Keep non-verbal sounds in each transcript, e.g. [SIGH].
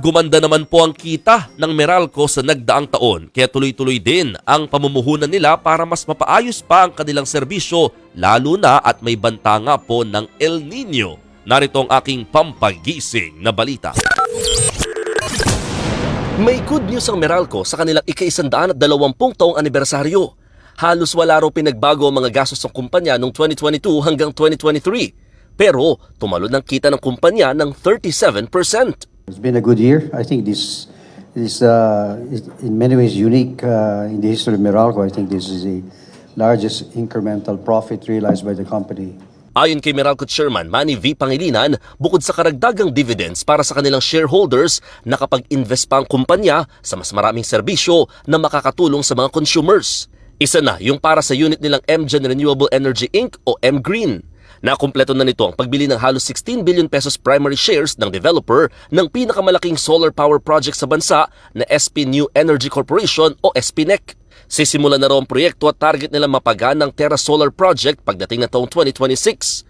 Gumanda naman po ang kita ng Meralco sa nagdaang taon kaya tuloy-tuloy din ang pamumuhunan nila para mas mapaayos pa ang kanilang serbisyo lalo na at may banta nga po ng El Nino. Narito ang aking pampagising na balita. May good news ang Meralco sa kanilang ika-isandaan at dalawampung taong anibersaryo. Halos wala raw pinagbago ang mga gastos ng kumpanya noong 2022 hanggang 2023. Pero tumalon ang kita ng kumpanya ng 37%. It's been a good year. I think this is uh, is in many ways unique uh, in the history of Meralco. I think this is the largest incremental profit realized by the company. Ayon kay Meralco Chairman Manny V. Pangilinan, bukod sa karagdagang dividends para sa kanilang shareholders, nakapag-invest pa ang kumpanya sa mas maraming serbisyo na makakatulong sa mga consumers. Isa na yung para sa unit nilang MGen Renewable Energy Inc. o M-Green. Nakumpleto na nito ang pagbili ng halos 16 billion pesos primary shares ng developer ng pinakamalaking solar power project sa bansa na SP New Energy Corporation o SPNEC. Sisimulan na raw ang proyekto at target nila mapagaan ng Terra Solar Project pagdating na taong 2026.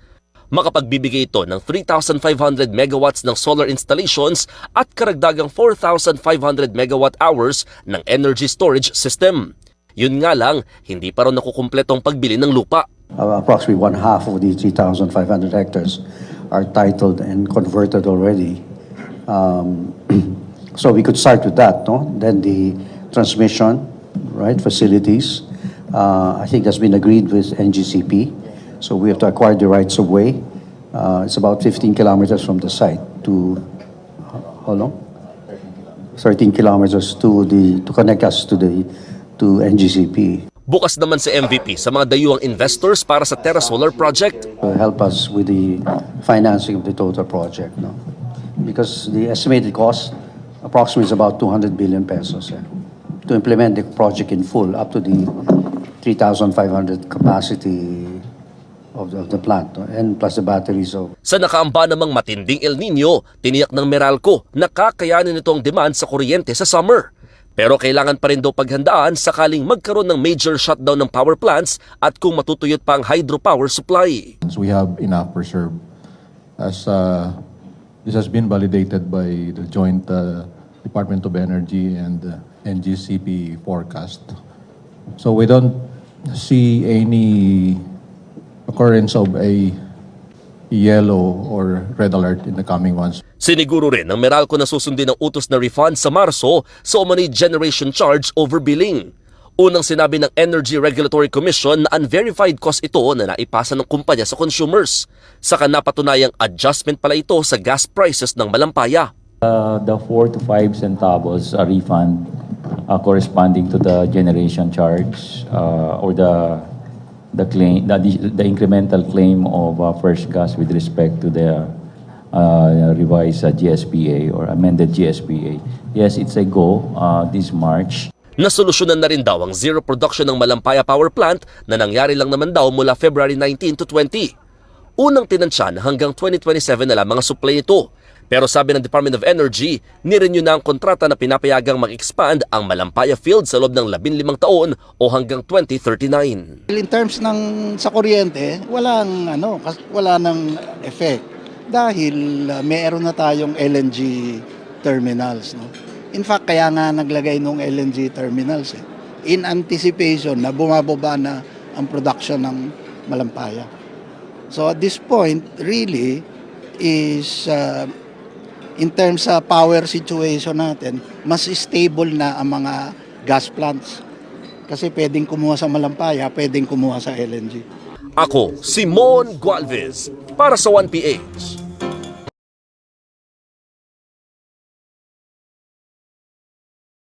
Makapagbibigay ito ng 3,500 megawatts ng solar installations at karagdagang 4,500 megawatt hours ng energy storage system. Yun nga lang, hindi pa raw nakukumpleto ang pagbili ng lupa. Uh, approximately one half of the 3,500 hectares are titled and converted already. Um, [CLEARS THROAT] so we could start with that, no? Then the transmission, right, facilities. Uh, I think that's been agreed with NGCP. So we have to acquire the rights of way. Uh, it's about 15 kilometers from the site to, how long? 13 kilometers to the, to connect us to the, to NGCP. Bukas naman sa MVP sa mga dayuang investors para sa Terra Solar Project. will help us with the financing of the total project, no? Because the estimated cost approximately is about 200 billion pesos eh, to implement the project in full up to the 3,500 capacity of the, of the plant no? and plus the batteries of Sa nakaamba namang matinding El Nino, tiniyak ng Meralco na kakayanin nito ang demand sa kuryente sa summer. Pero kailangan pa rin daw paghandaan sakaling magkaroon ng major shutdown ng power plants at kung matutuyot pa ang hydropower supply. we have enough reserve. As uh, this has been validated by the joint uh, Department of Energy and uh, NGCP forecast. So we don't see any occurrence of a yellow or red alert in the coming months. Siniguro rin ng Meralco na susundin ang utos na refund sa Marso sa umano'y generation charge overbilling. Unang sinabi ng Energy Regulatory Commission na unverified cost ito na naipasa ng kumpanya sa consumers. Saka napatunayang adjustment pala ito sa gas prices ng malampaya. Uh, the 4 to 5 centavos a refund uh, corresponding to the generation charge uh, or the the claim the, the incremental claim of uh, first gas with respect to the uh, revised uh, GSPA or amended GSPA. Yes, it's a go uh, this March. Nasolusyonan na rin daw ang zero production ng Malampaya Power Plant na nangyari lang naman daw mula February 19 to 20. Unang tinansya na hanggang 2027 na lamang ang supply nito. Pero sabi ng Department of Energy, nirenew na ang kontrata na pinapayagang mag-expand ang Malampaya Field sa loob ng 15 taon o hanggang 2039. In terms ng sa kuryente, walang ano, wala nang effect dahil uh, mayroon na tayong LNG terminals, no. In fact, kaya nga naglagay nung LNG terminals eh, in anticipation na bumababa na ang production ng malampaya. So at this point, really is uh, in terms sa power situation natin, mas stable na ang mga gas plants. Kasi pwedeng kumuha sa Malampaya, pwedeng kumuha sa LNG. Ako, Simon Gualvez, para sa 1PH.